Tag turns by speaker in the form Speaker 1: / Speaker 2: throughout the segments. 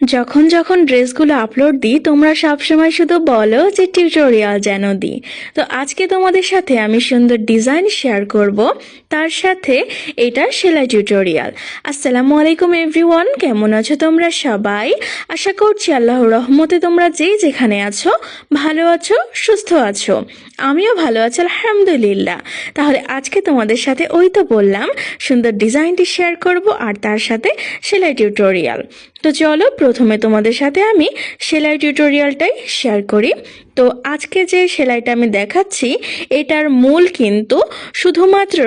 Speaker 1: যখন যখন ড্রেসগুলো আপলোড দিই, তোমরা সবসময় শুধু বলো যে টিউটোরিয়াল যেন দিই। তো আজকে তোমাদের সাথে আমি সুন্দর ডিজাইন শেয়ার করব। তার সাথে এটা সেলাই টিউটোরিয়াল আসসালামু আলাইকুম এভরিওয়ান কেমন আছো তোমরা সবাই? আশা করছি আল্লাহর রহমতে তোমরা যে যেখানে আছো, ভালো আছো, সুস্থ আছো। আমিও ভালো আছি, আলহামদুলিল্লাহ। তাহলে আজকে তোমাদের সাথে ওই তো বললাম, সুন্দর ডিজাইনটি শেয়ার করব আর তার সাথে সেলাই টিউটোরিয়াল তো চলো, প্রথমে তোমাদের সাথে আমি সেলাই টিউটোরিয়ালটাই শেয়ার করি। তো আজকে যে সেলাইটা আমি দেখাচ্ছি, এটার মূল কিন্তু শুধুমাত্র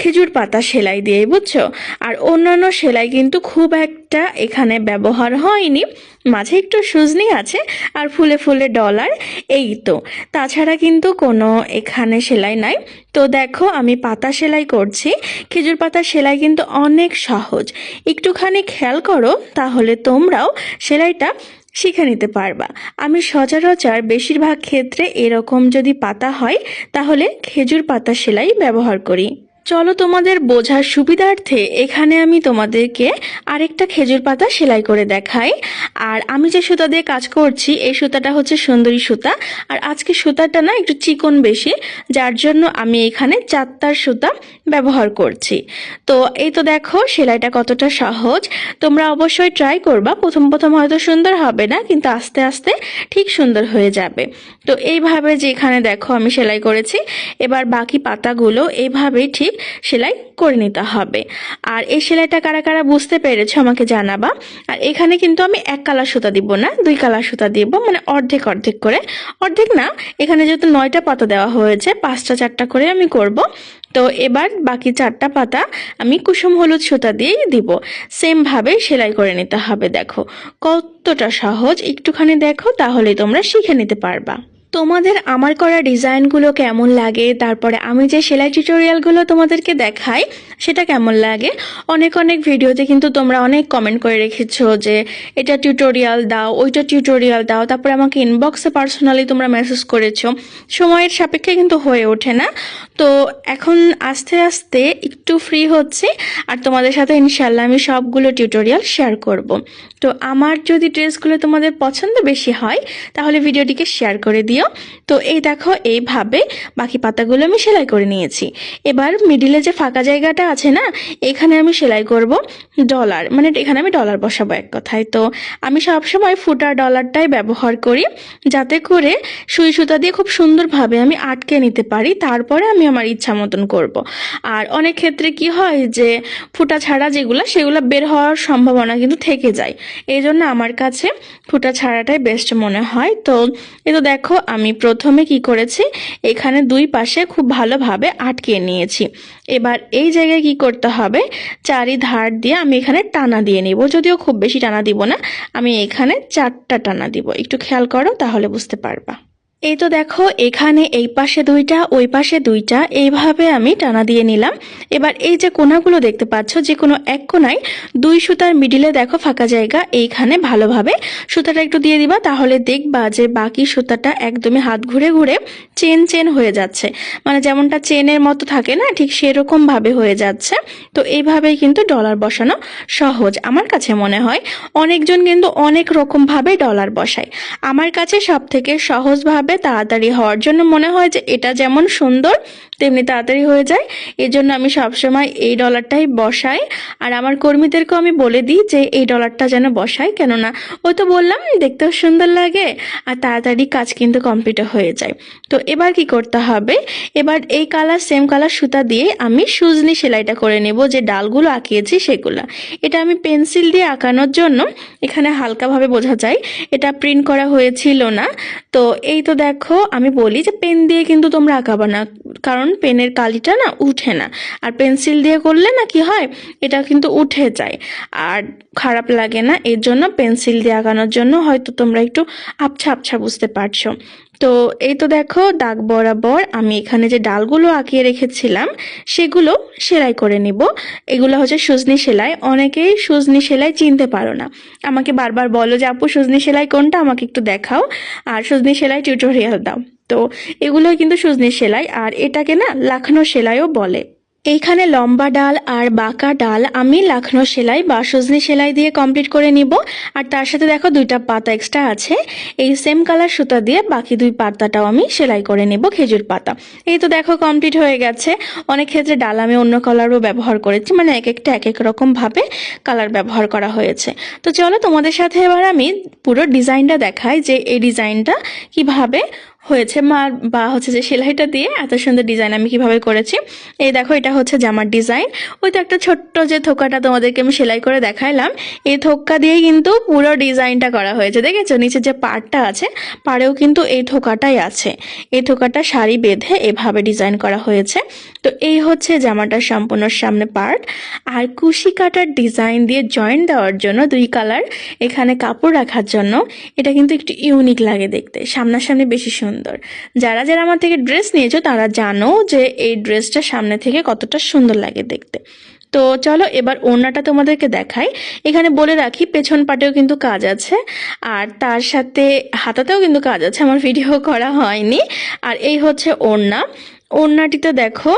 Speaker 1: খেজুর পাতা সেলাই দিয়ে, বুঝছ? আর অন্যান্য সেলাই কিন্তু খুব একটা এখানে ব্যবহার হয়নি। মাঝে একটু সুজনি আছে আর ফুলে ফুলে ডলার, এই তো। তাছাড়া কিন্তু কোনো এখানে সেলাই নাই। তো দেখো, আমি পাতা সেলাই করছি। খেজুর পাতা সেলাই কিন্তু অনেক সহজ। একটুখানি খেয়াল করো, তাহলে তোমরাও সেলাইটা শিখে নিতে পারবা। আমি সচরাচর বেশিরভাগ ক্ষেত্রে এরকম যদি পাতা হয়, তাহলে খেজুর পাতা সেলাই ব্যবহার করি। চলো তোমাদের বোঝার সুবিধার্থে এখানে আমি তোমাদেরকে আরেকটা খেজুর পাতা সেলাই করে দেখাই। আর আমি যে সুতা দিয়ে কাজ করছি, এই সুতাটা হচ্ছে সুন্দরী সুতা। আর আজকে সুতাটা না একটু চিকন বেশি, যার জন্য আমি এখানে চারটার সুতা ব্যবহার করছি। তো এই তো দেখো, সেলাইটা কতটা সহজ। তোমরা অবশ্যই ট্রাই করবা, প্রথম প্রথম হয়তো সুন্দর হবে না, কিন্তু আস্তে আস্তে ঠিক সুন্দর হয়ে যাবে। তো এইভাবে যে এখানে দেখো আমি সেলাই করেছি, এবার বাকি পাতাগুলো এইভাবেই ঠিক সেলাই করে নিতে হবে। আর এই সেলাইটা কারা কারা বুঝতে পেরেছ আমাকে জানাবা। আর এখানে কিন্তু আমি এক কালার সুতা দিব না, দুই কালার সুতা দিব মানে অর্ধেক অর্ধেক করে। অর্ধেক না, এখানে যেহেতু নয়টা পাতা দেওয়া হয়েছে, পাঁচটা, চারটা করে আমি করব। তো এবার বাকি চারটা পাতা আমি কুসুম হলুদ সুতা দিয়েই দিব। সেমভাবে সেলাই করে নিতে হবে, দেখো। কতটা সহজ, একটুখানি দেখো, তাহলেই তোমরা শিখে নিতে পারবা। তোমাদের আমার করা ডিজাইনগুলো কেমন লাগে? তারপরে আমি যে সেলাই টিউটোরিয়ালগুলো তোমাদেরকে দেখাই সেটা কেমন লাগে? অনেক অনেক ভিডিওতে কিন্তু তোমরা অনেক কমেন্ট করে রেখেছো যে, এটা টিউটোরিয়াল দাও, ওইটা টিউটোরিয়াল দাও। তারপরে আমাকে ইনবক্সে পার্সোনালি তোমরা মেসেজ করেছ। সময়ের সাপেক্ষে কিন্তু হয়ে ওঠে না। তো এখন আস্তে আস্তে একটু ফ্রি হচ্ছে আর তোমাদের সাথে ইনশাল্লাহ আমি সবগুলো টিউটোরিয়াল শেয়ার করব। তো আমার যদি ড্রেসগুলো তোমাদের পছন্দ বেশি হয়, তাহলে ভিডিওটিকে শেয়ার করে দিও। তো এই দেখো, এইভাবে বাকি পাতাগুলো আমি সেলাই করে নিয়েছি। এবার মিডিলে যে ফাঁকা জায়গাটা আছে না, এখানে আমি সেলাই করব ডলার মানে এখানে আমি ডলার বসাবো এক কথায়। তো আমি সবসময় ফুটা ডলারটাই ব্যবহার করি, যাতে করে সুই সুতা দিয়ে খুব সুন্দরভাবে আমি আটকে নিতে পারি, তারপরে আমি আমার ইচ্ছা মতন করব। আর অনেক ক্ষেত্রে কি হয় যে, ফুটা ছাড়া যেগুলো, সেগুলো বের হওয়ার সম্ভাবনা কিন্তু থেকে যায়। এই জন্য আমার কাছে ফুটা ছাড়াটাই বেস্ট মনে হয়। তো এ তো দেখো, আমি প্রথমে কি করেছি, এখানে দুই পাশে খুব ভালোভাবে আটকে নিয়েছি। এবার এই জায়গায় কি করতে হবে? চারি ধার দিয়ে আমি এখানে টানা দিয়ে নিব। যদিও খুব বেশি টানা দিব না, আমি এখানে চারটা টানা দিব। একটু খেয়াল করো, তাহলে বুঝতে পারবা। এই তো দেখো, এখানে এই পাশে দুইটা, ওই পাশে দুইটা, এইভাবে আমি টানা দিয়ে নিলাম। এবার এই যে কোনাগুলো দেখতে পাচ্ছ, যে কোনো এক কোনায় দুই সুতার মিডিলে দেখো ফাঁকা জায়গা, এইখানে ভালোভাবে সুতাটা একটু দিয়ে দিবা, তাহলে দেখবা যে বাকি সুতাটা একদমই হাত ঘুরে ঘুরে চেন চেন হয়ে যাচ্ছে। মানে যেমনটা চেনের মতো থাকে না, ঠিক সেরকম ভাবে হয়ে যাচ্ছে। তো এইভাবেই কিন্তু ডলার বসানো সহজ, আমার কাছে মনে হয়। অনেকজন কিন্তু অনেক রকম ভাবে ডলার বসায়। আমার কাছে সব থেকে সহজভাবে তাড়াতাড়ি হওয়ার জন্য মনে হয় যে এটা যেমন সুন্দর তেমনি তাড়াতাড়ি হয়ে যায়। এই জন্য আমি সবসময় এই ডলারটাই বসাই। আর আমার কর্মীদেরকেও আমি বলে দিই যে, এই ডলারটা যেন বসাই কেননা, ওই তো বললাম, দেখতেও সুন্দর লাগে আর তাড়াতাড়ি কাজ কিন্তু কমপ্লিট হয়ে যায়। তো এবার কি করতে হবে? এবার এই কালার সেম কালার সুতা দিয়ে আমি সুজনি সেলাইটা করে নেব যে ডালগুলো আঁকিয়েছি সেগুলো। এটা আমি পেন্সিল দিয়ে আঁকানোর জন্য এখানে হালকাভাবে বোঝা যায়। এটা প্রিন্ট করা হয়েছিল না। তো এই তো দেখো, আমি বলি যে পেন দিয়ে কিন্তু তোমরা আঁকাবা না। কারণ পেনের কালিটা না উঠে না। আর পেন্সিল দিয়ে করলে না কি হয়, এটা কিন্তু উঠে যায়। আর খারাপ লাগে না, এর জন্য পেন্সিল দিয়ে আঁকানোর জন্য হয়তো তোমরা একটু আবছা আবছা বুঝতে পারছ। তো এই তো দেখো, দাগ বরাবর আমি এখানে যে ডালগুলো আঁকিয়ে রেখেছিলাম, সেগুলো সেলাই করে নিব। এগুলো হচ্ছে সুজনি সেলাই। অনেকেই সুজনি সেলাই চিনতে পারো না। আমাকে বারবার বলো যে, আপু, সুজনি সেলাই কোনটা? আমাকে একটু দেখাও। আর সুজনি সেলাই টিউটোরিয়াল দাও। তো এগুলোই কিন্তু সুজনি সেলাই, আর এটাকে না লাখনো সেলাইও বলে। এইখানে লম্বা ডাল আর বাঁকা ডাল আমি লাখনো সেলাই বা সজনি সেলাই দিয়ে কমপ্লিট করে নিব। আর তার সাথে দেখো দুইটা পাতা এক্সট্রা আছে। এই সেম কালার সুতা দিয়ে বাকি দুই পাতাটাও আমি সেলাই করে নেব খেজুর পাতা। এই তো দেখো কমপ্লিট হয়ে গেছে। অনেক ক্ষেত্রে ডাল আমি অন্য কালারও ব্যবহার করেছি মানে এক একটা এক এক রকম ভাবে কালার ব্যবহার করা হয়েছে। তো চলো তোমাদের সাথে এবার আমি পুরো ডিজাইনটা দেখাই যে এই ডিজাইনটা কীভাবে হয়েছে। মা, বা হচ্ছে যে সেলাইটা দিয়ে এত সুন্দর ডিজাইন আমি কীভাবে করেছি। এই দেখো, এটা হচ্ছে জামার ডিজাইন ওই তো একটা ছোট্ট যে থোকাটা তোমাদেরকে আমি সেলাই করে দেখাইলাম, এই থোকা দিয়েই কিন্তু পুরো ডিজাইনটা করা হয়েছে। দেখেছ? নিচে যে পাড়টা আছে, পাড়েও কিন্তু এই থোকাটাই আছে। এই থোকাটা শাড়ি বেঁধে এভাবে ডিজাইন করা হয়েছে। তো এই হচ্ছে জামাটার সম্পূর্ণ সামনে পার্ট। আর কুশি কাটার ডিজাইন দিয়ে জয়েন্ট দেওয়ার জন্য দুই কালার এখানে কাপড় রাখার জন্য। এটা কিন্তু একটু ইউনিক লাগে দেখতে। সামনাসামনি বেশি সুন্দর যারা যারা আমার থেকে ড্রেস নিয়েছো, তারা জানো যে এই ড্রেসটা সামনে থেকে কতটা সুন্দর লাগে দেখতে। তো চলো এবার ওড়নাটা তোমাদেরকে দেখাই। এখানে বলে রাখি, পেছন পাটেও কিন্তু কাজ আছে, আর তার সাথে হাতাতেও কিন্তু কাজ আছে, আমার ভিডিও করা হয়নি। আর এই হচ্ছে ওড়না। ওড়নাটিতে দেখো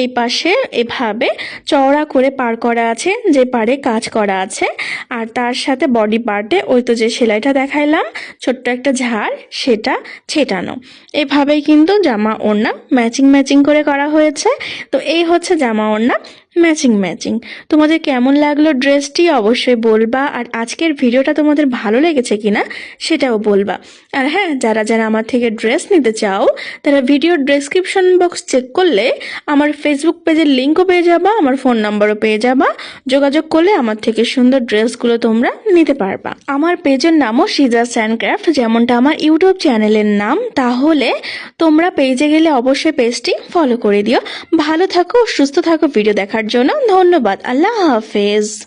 Speaker 1: এই পাশে এভাবে চওড়া করে পার করা আছে, যে পারে কাজ করা আছে। আর তার সাথে বডি পার্টে ওই তো যে সেলাইটা দেখাইলাম, ছোট্ট একটা ঝাড়, সেটা ছেটানো। এভাবেই কিন্তু জামা ওড়না ম্যাচিং ম্যাচিং করে করা হয়েছে। তো এই হচ্ছে জামা ওড়না। ম্যাচিং ম্যাচিং তোমাদের কেমন লাগল ড্রেসটি অবশ্যই বলবা। আর আজকের ভিডিওটা তোমাদের ভালো লেগেছে কিনা সেটাও বলবা। আর হ্যাঁ যারা যারা আমার থেকে ড্রেস নিতে চাও, তারা ভিডিওর ডেসক্রিপশন বক্স চেক করলে আমার ফেসবুক পেজের লিঙ্কও পেয়ে যাবা, আমার ফোন নাম্বারও পেয়ে যাবা। যোগাযোগ করলে আমার থেকে সুন্দর ড্রেসগুলো তোমরা নিতে পারবা। আমার পেজের নামও সিজা স্যান্ডক্রাফট যেমনটা আমার ইউটিউব চ্যানেলের নাম। তাহলে তোমরা পেজে গেলে অবশ্যই পেজটি ফলো করে দিও। ভালো থাকো, সুস্থ থাকো ভিডিও দেখার জন্য ধন্যবাদ। আল্লাহ হাফেজ।